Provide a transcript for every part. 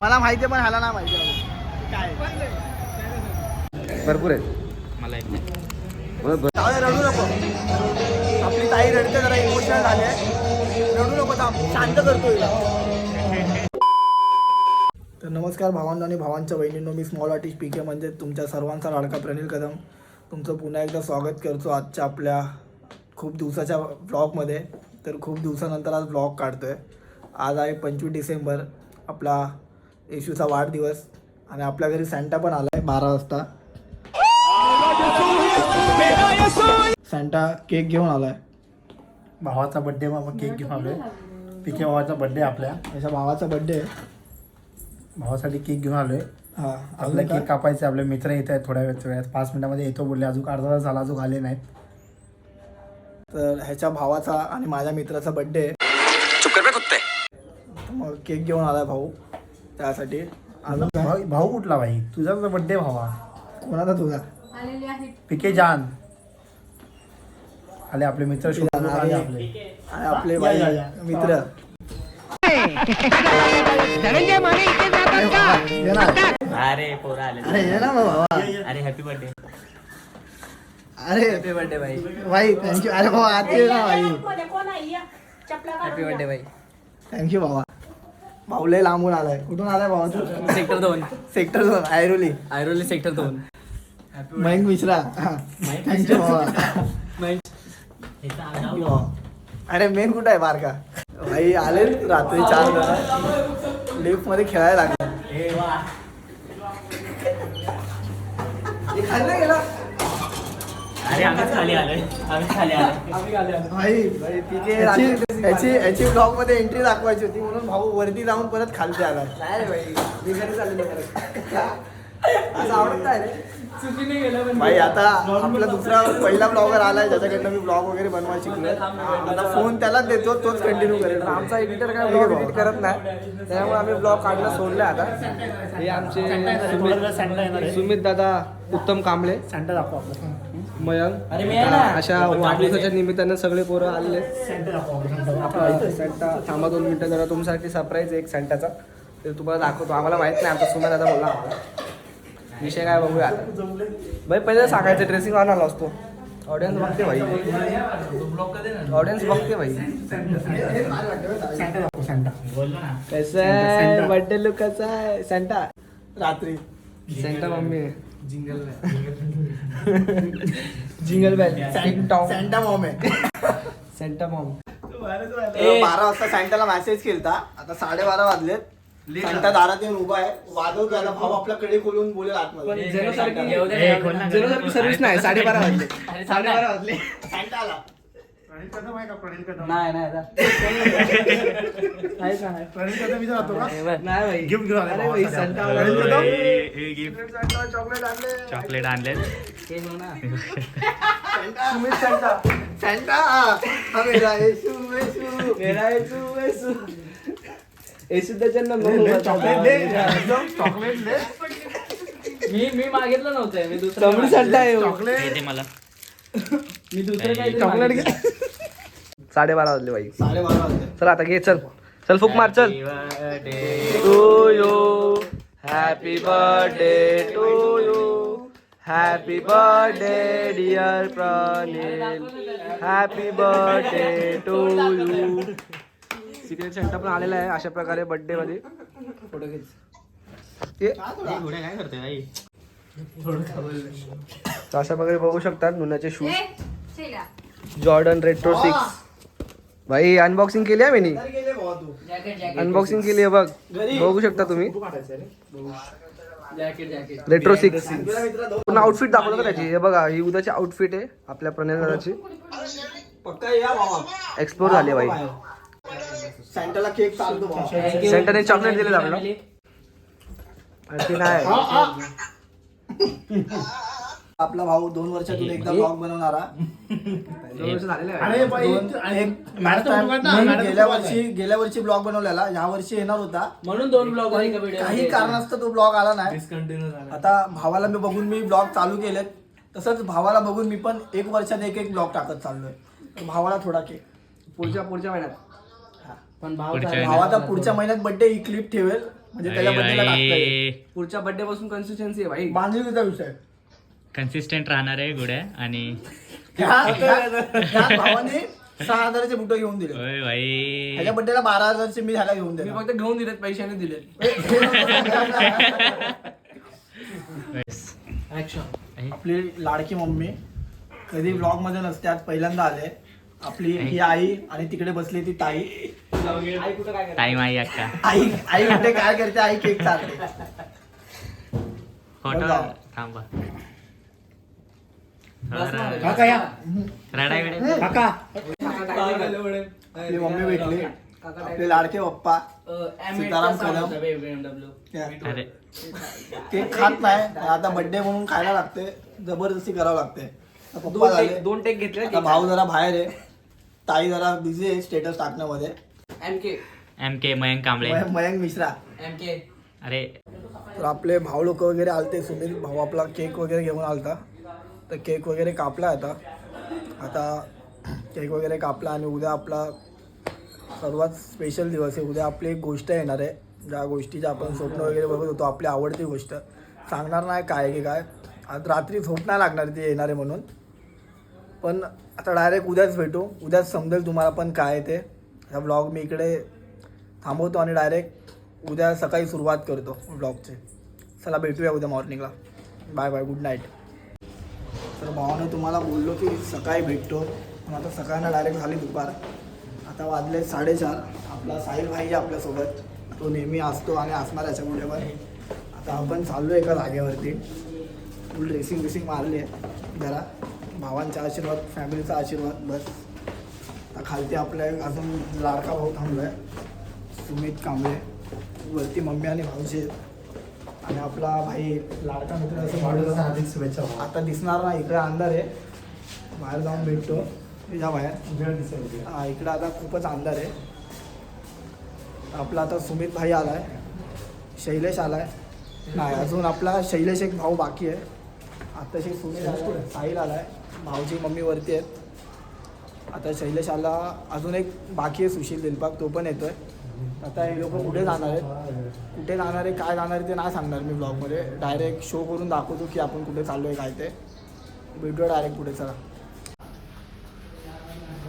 मला माहिती पण ह्याला ना माहिती भरपूर आहे मला रडू नको. आपली ताई रडते जरा इमोशनल झाले रडू नको शांत करतो तर नमस्कार भावांनो आणि भावांच्या बहिणींनो मी स्मॉल आर्टिस्ट पी के म्हणजे तुमच्या सर्वांचा लाडका प्रणील कदम. तुमचं पुन्हा एकदा स्वागत करतो आजच्या आपल्या खूप दिवसाच्या ब्लॉगमध्ये तर खूप दिवसानंतर आज ब्लॉग काढतो आहे आज आहे पंचवीस डिसेंबर आपला येशूचा वाढदिवस. आणि आपल्या घरी सँटा पण आला आहे बारा वाजता. सँटा केक घेऊन आलाय. भावाचा बर्थडे मग केक घेऊन आलोय. पिके भावाचा बर्थडे आपल्या. त्याच्या भावाचा बर्थडे आहे भावासाठी केक घेऊन आलोय. हा आपला आपलं केक कापायचे आपले मित्र येत आहेत थोड्या वेळ वेळात. पाच मिनिटामध्ये येतो बोलले. अजून अर्धा तास झाला अजून आले नाहीत. तर ह्याच्या भावाचा आणि माझ्या मित्राचा बर्थडे आहे तर मग केक घेऊन आलाय भाऊ त्यासाठी. अजून? भाऊ भाऊ कुठला भाई? तुझा बर्थडे भावा. कोणाचा तुझा? आलेले आहेत. पिके जान. आले आपले मित्र शोधून आले आपले. आणि आपले या. मित्र. अरे पोरा आले. अरे ये ना भावा. अरे हॅपी बर्थडे अरे हॅपी बर्थडे भाई. भाई थँक्यू अरे भाऊ आत ये ना भाई. हॅपी बर्थडे भाई. थँक्यू भावा. भाऊ लय लांबून आलाय. कुठून आलाय भावा तू? सेक्टर दोन. सेक्टर दोन ऐरोली आयरोली सेक्टर दोन. मयंक मिश्रा. थँक्यू भावा. भावा. अरे मेन कुठं आहे बारका? भाई आले रात्री चार लिफ्टमध्ये खेळायला लागले. हे गेला? अरे आम्हीच खाली आलोय. आम्हीच खाली आलोय. भाई याची याची याची ब्लॉगमध्ये एंट्री दाखवायची होती म्हणून भाऊ वरती जाऊन परत खालती आला नाही रे भाई मी घरी चाललेलो परत. असं आवडत नाही रे भाई आता आपला दुसरा पहिला ब्लॉगर आलाय ज्याच्याकडनं मी ब्लॉग वगैरे बनवायला शिकलोय. आता फोन त्यालाच देतो तोच कंटिन्यू करेल. आमचा एडिटर काय ब्लॉग एडिट करत नाही. त्यामुळे आम्ही ब्लॉग काढणं सोडलं आता. हे आमचे सुमित दादा उत्तम कांबळे. सँटा दाखव आपलं. मयंक. अशा वाढदिवसाच्या निमित्तानं सगळे पोरं आलेले. सँटा थांबा दोन मिनिटं जरा तुमच्यासाठी सरप्राईज एक सेंटाचा ते तुम्हाला दाखवतो. आम्हाला माहीत नाही आमचा सुमित दादा बोलला आम्हाला. विषय काय बघूया. भाई पहिले सांगायचं ड्रेसिंग ऑन आला असतो. ऑडियन्स बघते भाई. ऑडियन्स बघते भाई. कसं आहे? बर्थडे लुक कसा आहे? सेंटा रात्री. Santa mummy. Jingle jingle bell Santa mom आहे. सेंटा मॉम बारा वाजता सँटाला मेसेज केलता. आता साडेबारा वाजलेत. सँटा दारात येऊन उभा आहे. वाजवतो आता भाऊ आपल्याकडे खोलून बोलेल आतमध्ये. झेरोसारखी सर्व्हिस नाही साडेबारा वाजले. साडेबारा वाजले. सँटा आला प्रणीत कदम आहे का? प्रणीत कदम. नाही नाही प्रणीत कदम इथे राहतो का? नाही भाई. गिफ्ट घेऊन आले. अरे भाई भावासाठी संता आपल्या. आला. प्रणीत कदम चॉकलेट आणले. चॉकलेट आणले बघ ना. सुमित सँटा. सँटा. हा मेरा येशू येशू मेरा येसू येसू चॉकलेट दे. मी मी मागितलं नव्हतं मी दुसरा चॉकलेट मला. मी दुसरं काही चॉकलेट घे साडेबारा वाजले भाई साडेबारा वाजले. चल आता घे चल. चल फुक मार चल. To you happy birthday to you happy birthday dear Praneel happy birthday to you secret Santa पण आलेला आहे अशा प्रकारे बर्थडे मध्ये. फोटो घेत ते काय करतोय भाई तर अशा प्रकारे बघू शकतात नुनाचे शूज. जॉर्डन रेट्रो सिक्स भाई अनबॉक्सिंग केली आहे मी अनबॉक्सिंग केली आहे बघ. बघू शकता तुम्ही. रेट्रो सिक्स पूर्ण आउटफिट दाखवलं का त्याची? हे बघा ही उद्याची आउटफिट आहे आपल्या प्रणयदाची पक्का या भावा एक्सप्लोर झाली भाई सँटाला केक चालतो सेंटरने चॉकलेट दिले आपलं. आणि ते नाही. आपला भाऊ दोन वर्षातून एकदा ब्लॉग बनवणारा. दोन वर्ष झालेले आहे. अरे बाई दोन- एक Last मॅडम time मी गेल्या वर्षी गेल्या वर्षी ब्लॉग बनवलेला. या वर्षी येणार होता. म्हणून दोन ब्लॉग काही कारणास्तव तो ब्लॉग आला नाही. आता भावाला मी बघून मी ब्लॉग चालू केलेत. तसंच भावाला बघून मी पण एक वर्षात एक एक ब्लॉग टाकत चाललोय. तर भावाला थोडा केक पुढच्या पुढच्या महिन्यात. पण भाव पुढच्या. भाव आता पुढच्या महिन्यात बड्डे ही क्लिप ठेवेल. म्हणजे त्याच्या टाकता येईल पुढच्या बर्थडे पासून कन्सिस्टन्सी आहे भाई. बांधिलकीचा विषय. कन्सिस्टंट राहणार आहे गुड्या आणि ह्या- ह्या भावाने सहा हजाराचे बुट घेऊन दिले ओय भाई. ह्याच्या बड्डेला बारा हजारचे मी ह्याला घेऊन मी दिले फक्त घेऊन दिलेत पैशाने दिलेत. आपली लाडकी मम्मी कधी ब्लॉगमध्ये नसते आज पहिल्यांदा आले. आपली ही आई आणि तिकडे बसली ती ताई. टाइम आहे अक्का. आई आई म्हणते काय करते? आई केक चालते फोटो बघा. थांबा. काका या. रडाय बिडाय काका. आपली मम्मी भेटली. आपले लाडके पप्पा. सीताराम कदम. अरे. केक खात नाही. आता बर्थडे म्हणून खायला लागते. जबरदस्ती करावं लागते. आता पप्पा झाले. दोन टेक घेतले आता भाऊ जरा बाहेर आहे. ताई जरा बिझी आहे status टाकण्यामध्ये. M K M K Mayank Kamble. मय- मयंक मिश्रा. एम के अरे. तर आपले भाऊ लोक वगैरे आलते सुनील भाऊ आपला केक वगैरे घेऊन आलता. तर केक वगैरे कापला आता. आता केक वगैरे कापला आणि उद्या आपला सर्वात स्पेशल दिवस आहे. उद्या आपली एक गोष्ट येणार आहे. ज्या गोष्टीचं आपण स्वप्न वगैरे बघत होतो आपली आवडती गोष्ट. सांगणार नाही काय की काय. आज रात्री झोप नाही लागणार ती येणार आहे म्हणून. पण आता डायरेक्ट उद्याच भेटू. उद्याच समजेल तुम्हाला पण काय ते. ह्या ब्लॉग मी इकडे थांबवतो आणि डायरेक्ट उद्या सकाळी सुरुवात करतो ब्लॉगची चला भेटूया उद्या मॉर्निंगला बाय बाय गुड नाईट तर भावाने तुम्हाला बोललो की सकाळी भेटतो. पण आता सकाळना डायरेक्ट झाली दुपार. आता वाजले साडेचार. आपला साहिल भाई आहे आपल्यासोबत. तो नेहमी असतो आणि असणार याच्यापुढे पण. आता आपण चाललो एका जागेवरती. फुल ड्रेसिंग बिसिंग मारली आहे जरा. भावांचा आशीर्वाद फॅमिलीचा आशीर्वाद बस. आता खालती आपल्या अजून लाडका भाऊ थांबलो आहे सुमित कांबळे. वरती मम्मी आणि भाऊजी आहेत. आणि आपला भाई लाडका मित्र असं वाढदिवसाच्या हार्दिक शुभेच्छा भाऊ. आता दिसणार ना इकडे अंधार आहे. बाहेर जाऊन भेटतो. जा बाहेर. वेळ दिसेल हा इकडे आता खूपच अंधार आहे. आपला आता सुमित भाई आलाय. शैलेश आलाय. नाही अजून आपला शैलेश एक भाऊ बाकी आहे. आत्ताशी सुमित साहिल आलाय. भाऊची मम्मी वरती आहेत. आता शैलेश आला अजून एक बाकी आहे सुशील दिलपाक तो पण येतोय. आता हे लोक कुठे जाणार आहेत? कुठे जाणार आहे काय जाणार आहे ते नाही सांगणार मी ब्लॉगमध्ये डायरेक्ट शो करून दाखवतो की आपण कुठे चाललो आहे काय ते. भेटूया डायरेक्ट पुढे चला.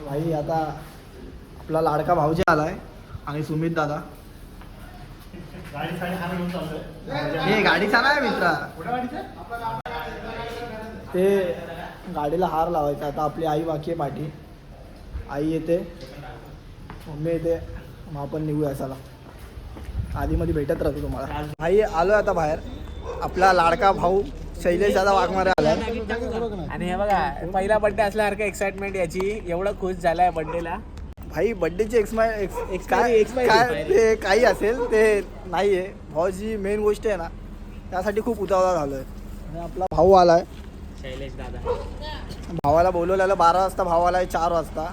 भाई आता आपला लाडका भाऊजी आलाय आणि सुमित दादा. गाडी हे गाडीचा नाही मित्रा. ते गाडीला हार लावायचा. आता आपली आई बाकी आहे पाठी. आई येते. मम्मी येते. मग आपण निघूया चला. आधीमध्ये भेटत राहतो तुम्हाला. आई आलो आता बाहेर. आपला लाडका भाऊ शैलेश दादा वाघमारे आलाय. आणि हे बघा पहिला बर्थडे असल्यासारखं एक्साइटमेंट याची. एवढं खुश झालाय बर्थडेला भाई बड्डेची एक्समाय काय. काय ते काही असेल ते नाही आहे भाऊची मेन गोष्ट आहे ना त्यासाठी खूप उतावळा झालो आहे आणि आपला भाऊ आलाय. शैलेश दादा. भावाला बोलवलेलं बारा वाजता भाव आलाय चार वाजता.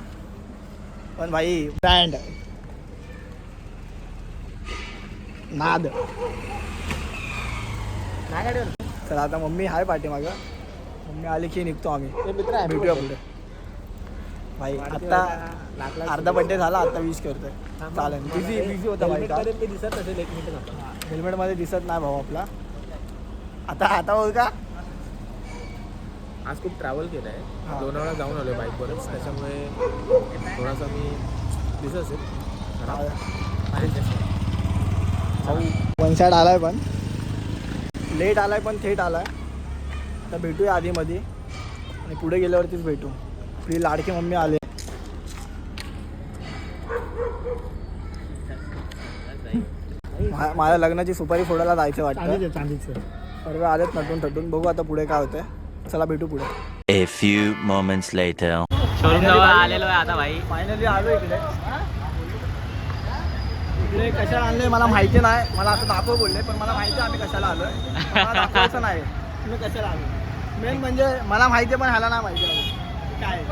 पण भाई ब्रँड नाद. तर आता मम्मी आहे पाठीमागं. मम्मी आली की निघतो आम्ही. भेटूया पुढे. भाई आता अर्धा बड्डे झाला आता विश करतोय. चालेल. बिझी बिझी होता भाई. दिसत असेल एक मिनिट हेल्मेटमध्ये दिसत नाही भाऊ आपला. आता आता बोल का? आज खूप ट्रॅव्हल केलं. आहे लोणावळा जाऊन आलो बाईकवरच त्याच्यामुळे थोडासा मी दिसत असेल वन साईड आलाय पण. लेट आलाय पण थेट आलाय. आता भेटूया आधीमध्ये आणि पुढे गेल्यावरतीच भेटू. आपली लाडकी मम्मी आले. माझ्या लग्नाची सुपारी फोडायला जायचं वाटतं. सर्व आलेत नटून थटून बघू आता पुढे काय होतंय. चला भेटू पुढे. A few moments later. Showroom जवळ आलेलो आहे आता भाई. फायनली आलो इकडे. इकडे कशाला आणले मला माहिती नाही. मला असं दाखव बोलले पण मला माहिती आहे आम्ही कशाला आलोय. मला दाखवायचं नाही. तुम्ही कशाला आलो मेन म्हणजे मला माहिती आहे पण ह्याला नाही माहिती आहे. काय?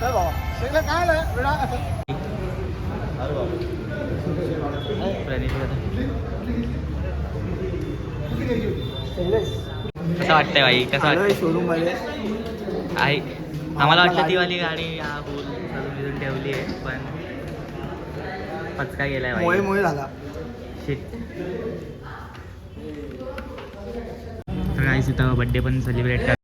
चल भावा. सगळं काय आलं बेटा? प्रणीत दादा. शैलेश, कसं वाटतंय भाई कसं वाटतंय? शोरूममध्ये आहे. आम्हाला वाटलं ती वाली गाडी हा ठेवली आहे पण पचका गेलाय मोळे झाला. शिट तर गाईस इथं बड्डे पण सेलिब्रेट कर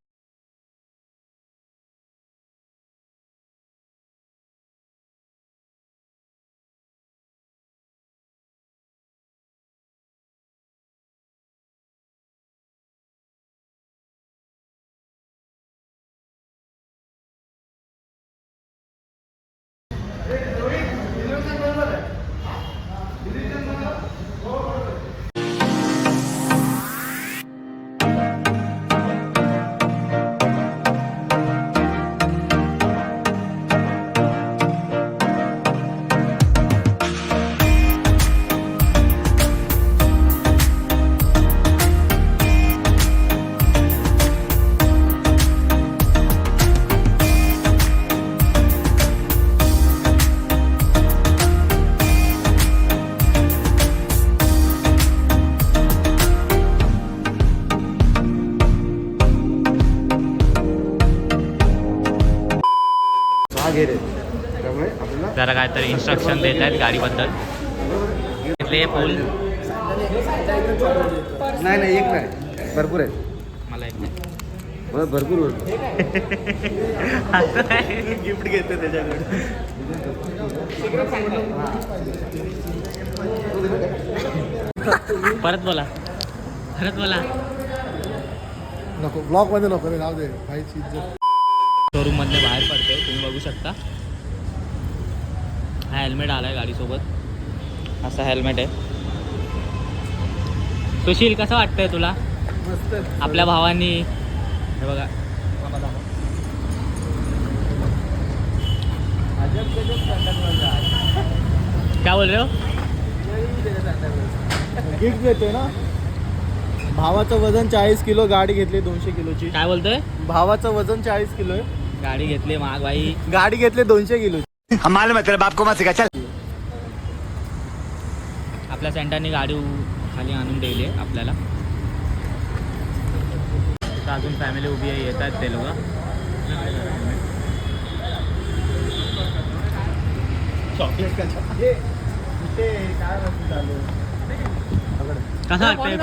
जरा काहीतरी इन्स्ट्रक्शन देत आहेत गाडीबद्दल. घेतले फुल नाही नाही एक नाही. भरपूर आहे मला एक नाही. भरपूर गिफ्ट घेतो त्याच्याकडे. परत बोला. परत बोला. नको ब्लॉकमध्ये नको रे राहू दे. इज्जत. शोरूम मधले बाहेर पडते तुम्ही बघू शकता. हा हेल्मेट आलाय गाडीसोबत. असा हेल्मेट आहे. सुशील कसं वाटतंय तुला? मस्त आपल्या भावांनी? हे बघा. काय बोल रे हो गिफ्ट देतोय ना? भावाचं वजन चाळीस किलो गाडी घेतली दोनशे किलोची. काय बोलतोय? भावाचं वजन चाळीस किलो आहे. गाडी घेतली महाग बाई. गाडी घेतली दोनशे किलो. आपल्या सेंटरने गाडी उ- खाली आणून आहे आपल्याला. इथं अजून फॅमिली उभी आहे येत आहेत ते लोक. कसं वाटतंय?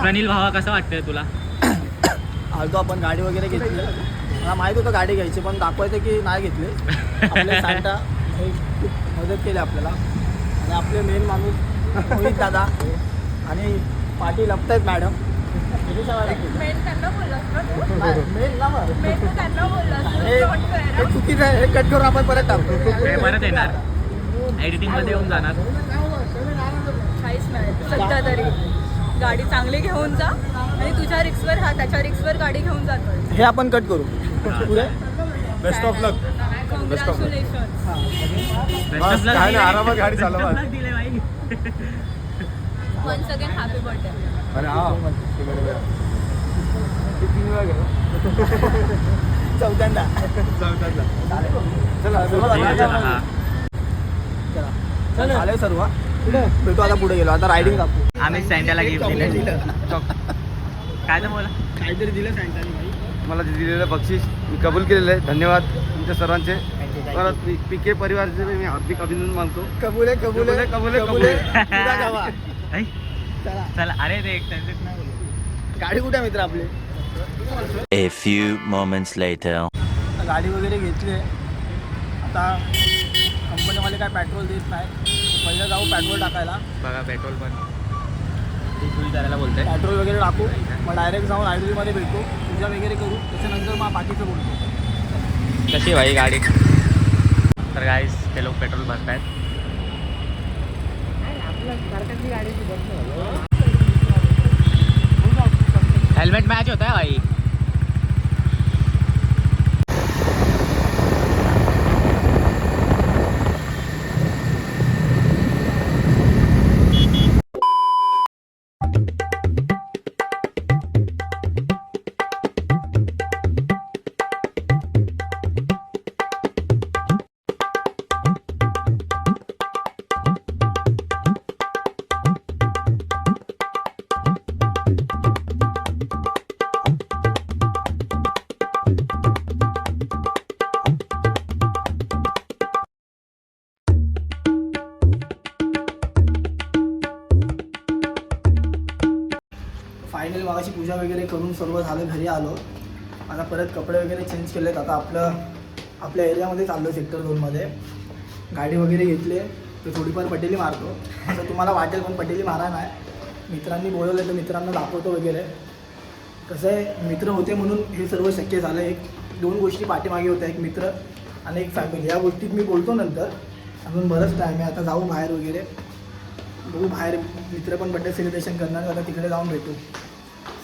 प्रनिल भावा कसं वाटतंय तुला? आलतो आपण गाडी वगैरे घेतली. मला माहीत होतं गाडी घ्यायची पण दाखवायचं की नाही घेतली. आपले सांटा हे खूप मदत केली आपल्याला. आणि आपले मेन माणूस मोहित दादा आणि लपतायत मॅडम ना मग. हे हे चुकीचं आहे. हे कट करून आपण परत टाकतो. परत येणार. एडिटिंगमध्ये येऊन जाणार. काहीच नाही. सध्या तरी. गाडी चांगली घेऊन जा. आणि तुझ्या रिक्सवर हा त्याच्या रिक्सवर गाडी घेऊन जातोय. हे आपण कट करू. पुढे? Best of luck congratulation Best of luck. दिले. आरामात गाडी चालवा. वन्स अगेन हॅपी बर्थडे अरे हा. चौथ्यांदा. चला ठीक आहे, चला, हा. चला. झालं सर्व? भेटू आता पुढे गेलो. आता रायडिंग आम्ही सँटाला गिफ्ट दिले. काय तर बोला. काहीतरी दिलं सँटाने मला जे दिलेलं बक्षीस मी कबूल केलेलं आहे. धन्यवाद तुमच्या सर्वांचे. परत पी पी के परिवाराचे मी हार्दिक अभिनंदन मानतो. कबूल आहे कबूल आहे. कबूल आहे, कबूल आहे. चला. चला. अरे ते एक. गाडी कुठे आहे मित्र आपली? A few moments later. गाडी वगैरे घेतली आहे. आता कंपनीवाले काय पेट्रोल देत नाही. पहिलं जाऊ पेट्रोल टाकायला. बघा पेट्रोल पण करायला बोलतोय. पेट्रोल वगैरे टाकू मग डायरेक्ट जाऊन आयडीमध्ये भेटू. पूजा वगैरे करू त्याच्यानंतर मग बाकीचं बोलतो कशी भाई गाडी? तर गाईस ते लोक पेट्रोल भरतायत. हेल्मेट मॅच होता है भाई. घरी आलो. आता परत कपडे वगैरे चेंज केलेत. आता आपलं आपल्या एरियामध्ये चाललो सेक्टर दोनमध्ये गाडी वगैरे घेतली. तर थोडीफार पटेली मारतो. असं तुम्हाला वाटेल पण पटेली मारा नाही. मित्रांनी बोलवलं तर मित्रांना दाखवतो वगैरे. कसं आहे मित्र होते म्हणून हे सर्व शक्य झालं एक दोन गोष्टी पाठीमागे होत्या. एक मित्र आणि एक फॅमिली या गोष्टीत मी बोलतो नंतर. अजून बरंच टाईम आहे. आता जाऊ बाहेर वगैरे. बघू बाहेर मित्र पण बड्डे सेलिब्रेशन करणार आता तिकडे जाऊन भेटू.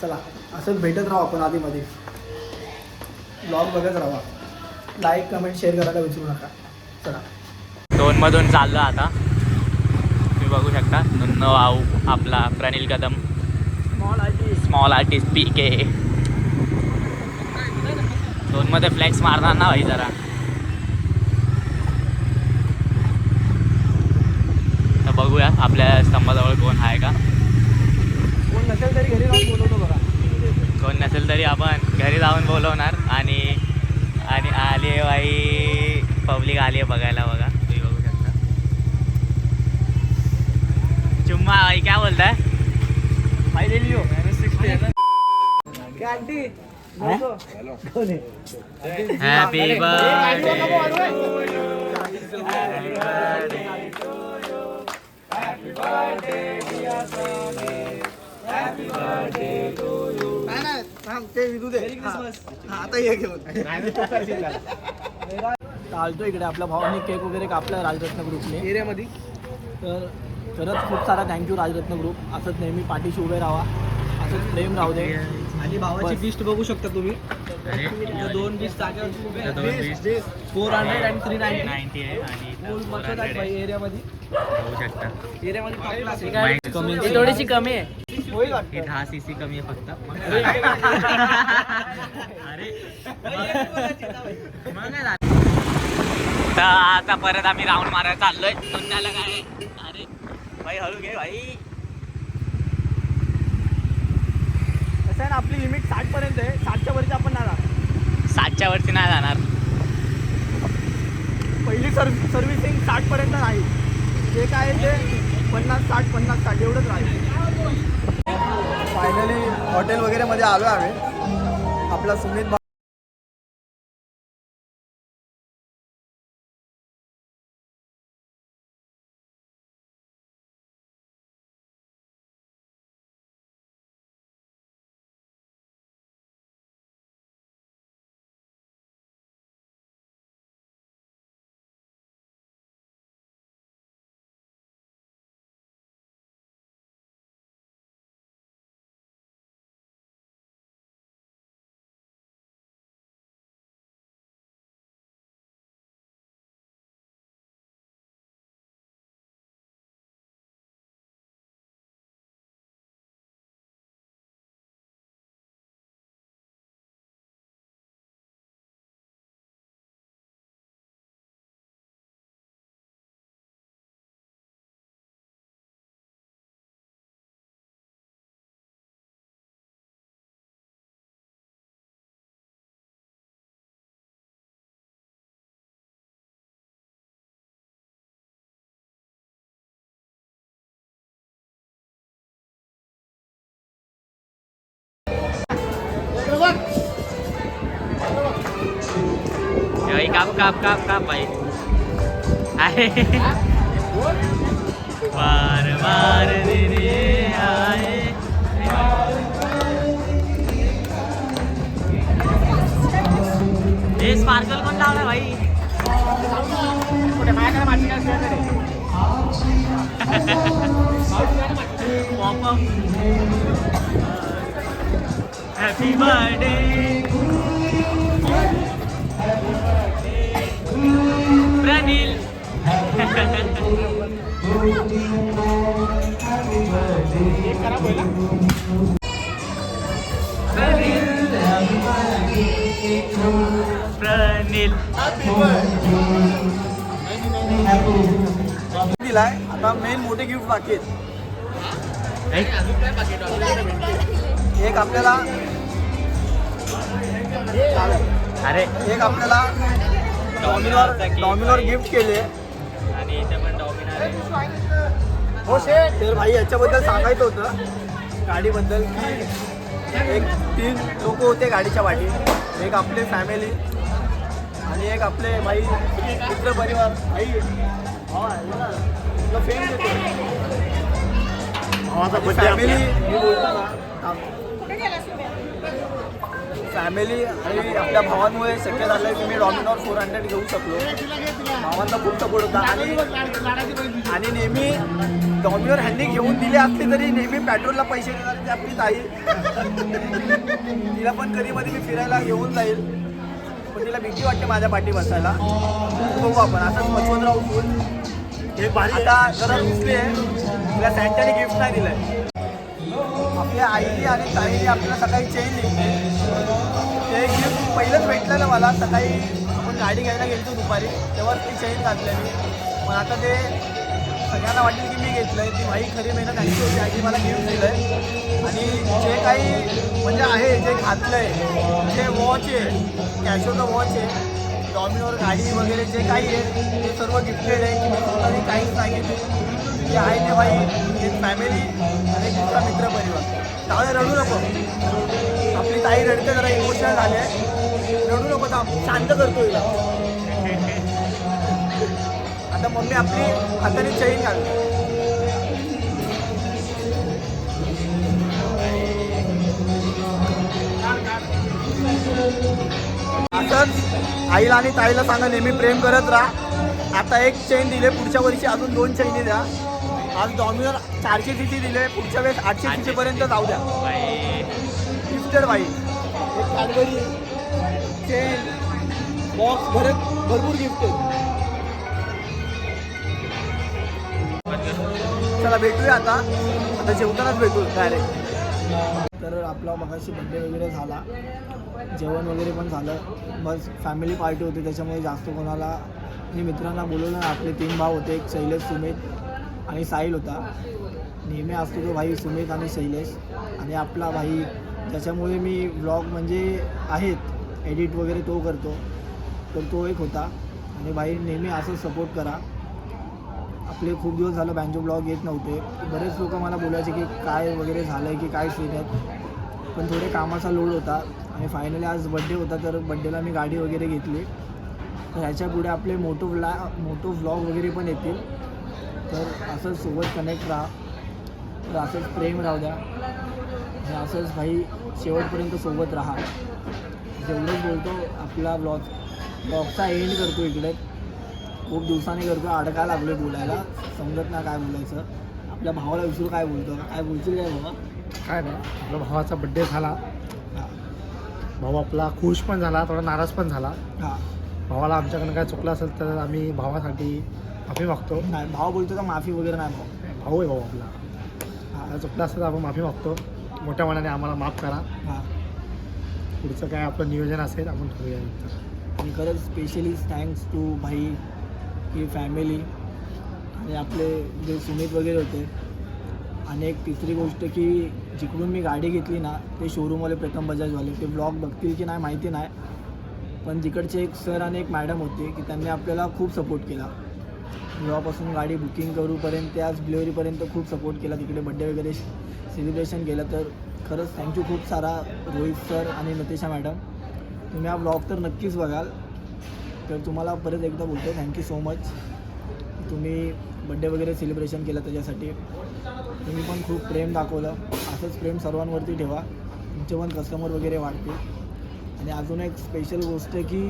चला असंच भेटत राहू आपण आधीमध्ये ब्लॉग बघत राहा. लाईक कमेंट शेअर करायला विसरू नका. चला. दोन मधून चाललो आता. तुम्ही बघू शकता. नुन्नो आऊ आपला प्रणील कदम. स्मॉल आजी स्मॉल आर्टिस्ट पी के दोन मध्ये फ्लेक्स मारणार ना भाई जरा. तर बघूया आपल्या स्तंभाजवळ कोण आहे का? नसेल तरी घरी जाऊन बोलवतो बघा कोण नसेल तरी आपण घरी जाऊन बोलवणार आणि आणि आली आहे बाई पब्लिक आली आहे बघायला बघा तुम्ही बघू शकता चुम्मा बाई काय बोलताय फायनली हो आंटी हॅपी बर्थडे नाही नाही थांब ते विधू दे. हा, आता ये घेऊन. चालतो इकडे आपल्या भावाने केक वगैरे कापला राजरत्न ग्रुपने. एरियामध्ये. तर खरंच खूप सारा थँक्यू राजरत्न ग्रुप असंच नेहमी पाठीशी उभे राहा. असंच प्रेम राहू दे. आणि भावाची लिस्ट बघू शकता तुम्ही. दोन जागेवर four hundred and three ninety ninety आहे आणि फुल मस्त आहेत भाई एरियामध्ये. बघू शकता. एरियामध्ये top class आहे. Mind कमी ही थोडीशी कमी आहे. हे दहा सी सी कमी आहे फक्त. अरे? तर आता परत आम्ही राऊंड मारायला चाललोय. त्याला काय? अरे. भाई हळू घे भाई. कसं आहे ना आपली लिमिट साठ पर्यंत आहे. साठच्या वरती आपण नाही जाणार. सातच्या वरती नाही जाणार. पहिली सर्व सर्व्हिसिंग साठ पर्यंत नाही जे काय आहे ते पन्नास साठ पन्नास साठ एवढंच राहील. हॉटेल वगैरे मध्ये आलो आम्ही. आपला सुमित भा- भाई काप काप काप काप भाई. आहे बार बार रे आए. हे स्पार्कल कोण लावला भाई? हॅपी बर्थडे प्रणील दिलाय आता मेन मोठे गिफ्ट बाकी आहेत. एक आपल्याला अरे. एक आपल्याला डॉमिनोर डॉमिनोर गिफ्ट केले आणि इथे पण डॉमिनर हो शेट तर भाई याच्याबद्दल सांगायचं होतं. गाडीबद्दल की एक तीन लोक होते गाडीच्या वाटी. एक आपली फॅमिली आणि एक आपले भाई मित्र परिवार. भाई. भावाचा फॅमिली. मी बोलतो ना फॅमिली आणि आपल्या भावांमुळे शक्य झालं की मी डॉमिनॉर फोर हंड्रेड घेऊ शकलो. भावांना खूप सपोर्ट होता आणि आणि नेहमी डॉमिनॉर हँडी घेऊन दिले असले तरी नेहमी पेट्रोलला पैसे देणारी ती आपली ताई तिला पण कधी मध्ये मी फिरायला घेऊन जाईल. पण तिला भीती वाटते माझ्या पाठी बसायला. बघू आपण. असंच बसवत राहू फुल एक भारी आता जरा रुसली आहे तिला सॅन्टाने गिफ्ट नाही दिलंय. आपल्या आईने आणि ताईने आपल्याला सकाळी चेन दिली. ते गिफ्ट पहिलंच भेटलेलं मला. सकाळी आपण गाडी घ्यायला गेलो दुपारी. तेव्हा ती चेन घातलेली. पण आता ते सगळ्यांना वाटेल की मी घेतलंय. ती भाई खरी मेहनत त्यांची होती. आईने मला गिफ्ट दिलंय. आणि जे काही म्हणजे आहे जे घातलंय जे वॉच आहे कॅशोचं वॉच आहे डॉमिनोर गाडी वगैरे जे काही आहे ते सर्व गिफ्टेड आहे की मी स्वतःने काहीच नाही घेतलं. की आहे ते भाई एक फॅमिली आणि दुसरा मित्र परिवार त्यावेळेस रडू नको. आपली ताई रडते जरा इमोशनल झाले रडू नको थांब. शांत करतो हिला. आता मम्मी आपली हाताने चैन घालते असंच आईला आणि ताईला सांगा नेहमी प्रेम करत राहा. आता एक चैन दिले पुढच्या वर्षी अजून दोन चैनी द्या. आज डॉमिनर चारशे सीसी दिले पुढच्या वेळेस आठशे सीसी पर्यंत जाऊ द्या गिफ्टेड बाई. एक चेन बॉक्स भरत भरपूर गिफ्ट चला भेटूया आता. आता जेवतानाच भेटू डायरेक्ट तर आपला मगाशी बड्डे वगैरे झाला. जेवण वगैरे पण झालं. बस फॅमिली पार्टी होती त्याच्यामुळे जास्त कोणाला मी मित्रांना बोलवलं. आपले तीन भाव होते एक शैलेश सुमित. आणि साहिल होता. नेहमी असतो तो भाई सुमित आणि शैलेश. आणि आपला भाई. त्याच्यामुळे मी ब्लॉग म्हणजे आहेत. एडिट वगैरे तो करतो. तर तो एक होता. आणि भाई नेहमी असंच सपोर्ट करा. आपले खूप दिवस झालं बँजो ब्लॉग येत नव्हते. बरेच लोक मला बोलायचे की काय वगैरे झालं आहे की काय सीन आहेत. पण थोडे कामाचा लोड होता. आणि फायनली आज बड्डे होता तर बड्डेला मी गाडी वगैरे घेतली. तर ह्याच्या पुढे आपले मोटो व्ला मोटो व्लॉग वगैरे पण येतील. तर असंच सोबत कनेक्ट राहा. तर असंच प्रेम राहू द्या. आणि असंच भाई शेवटपर्यंत सोबत राहा. जेवढंच बोलतो आपला ब्लॉग ब्लॉगचा एंड करतो इकडे. खूप दिवसांनी करतो अडका लागलो बोलायला. समजत नाही काय बोलायचं. आपल्या भावाला विसरू काय बोलतो. काय बोलशील काय बाबा काय नाही आपल्या भावाचा बड्डे झाला. भाऊ आपला खुश पण झाला थोडा नाराज पण झाला. हां. भावाला आमच्याकडनं काय चुकलं असेल तर आम्ही भावासाठी माफी मागतो. नाही भाव बोलतो का माफी वगैरे नाही भाऊ भाऊ आहे भाऊ आपला. काय चुकलं असेल तर आपण माफी मागतो. मोठ्या मनाने आम्हाला माफ करा. हां. पुढचं काय आपलं नियोजन असेल आपण नंतर आणि खरंच स्पेशली थँक्स टू भाई की फॅमिली आणि आपले जे सुमित वगैरे होते. आणि एक तिसरी गोष्ट की जिकडून मी गाडी घेतली ना ते शोरूमवाले प्रथम बजाजवाले. ते ब्लॉग बघतील की नाही माहिती नाही. पण जिकडचे एक सर आणि एक मॅडम होते की त्यांनी आपल्याला खूप सपोर्ट केला. जेव्हापासून गाडी बुकिंग करूपर्यंत त्याच डिलेवरीपर्यंत खूप सपोर्ट केला. तिकडे बड्डे वगैरे सेलिब्रेशन केलं. तर खरंच थँक्यू खूप सारा रोहित सर आणि नतेशा मॅडम तुम्ही हा ब्लॉग तर नक्कीच बघाल. तर तुम्हाला परत एकदा बोलतो थँक्यू सो मच तुम्ही बड्डे वगैरे सेलिब्रेशन केलं त्याच्यासाठी. तुम्ही पण खूप प्रेम दाखवलं. असंच प्रेम सर्वांवरती ठेवा. तुमचे पण कस्टमर वगैरे वाढतील. आणि अजून एक स्पेशल गोष्ट की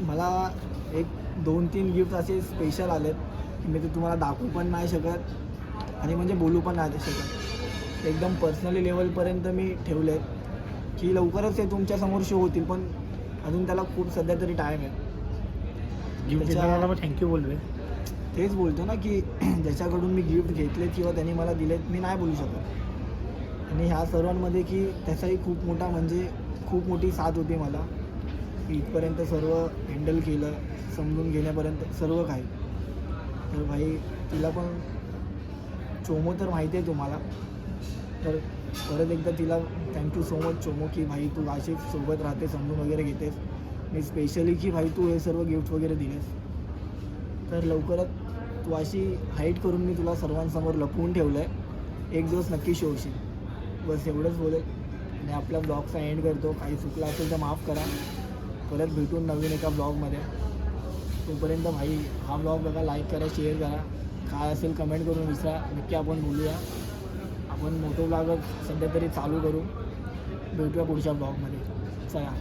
मला एक दोन तीन गिफ्ट असे स्पेशल आलेत की मी ते तुम्हाला दाखवू पण नाही शकत आणि म्हणजे बोलू पण नाही शकत. एकदम पर्सनली लेवलपर्यंत मी ठेवले की लवकरच ते तुमच्यासमोर शो होतील पण अजून त्याला खूप सध्या तरी टाईम आहे. गिफ्ट थँक्यू बोलवे तेच बोलतो ना की ज्याच्याकडून मी गिफ्ट घेतलेत किंवा त्यांनी मला दिलेत मी नाही बोलू शकत. आणि ह्या सर्वांमध्ये की त्याचाही खूप मोठा म्हणजे खूप मोठी साथ होती मला. की इथपर्यंत सर्व हँडल केलं समजून घेण्यापर्यंत सर्व काही. तर भाई तिला पण चोमो तर माहिती आहे तुम्हाला. तर परत एकदा तिला थँक्यू सो मच चोमो की भाई तू अशीच सोबत राहते समजून वगैरे घेतेस. मी स्पेशली की भाई तू हे सर्व गिफ्ट वगैरे दिलेस. तर लवकरात तू अशी हाईट करून मी तुला सर्वांसमोर लपवून ठेवलं आहे एक दिवस नक्की शो. बस एवढंच बोलेल. आणि आपल्या ब्लॉगचा एंड करतो. काही चुकलं असेल तर माफ करा. परत भेटून नवीन एका ब्लॉगमध्ये. तोपर्यंत भाई हा ब्लॉग बघा लाईक करा शेअर करा. काय असेल कमेंट करून विसरा. नक्की आपण बोलूया. आपण मोठं ब्लॉग सध्या तरी चालू करू. भेटूया पुढच्या ब्लॉगमध्ये चला.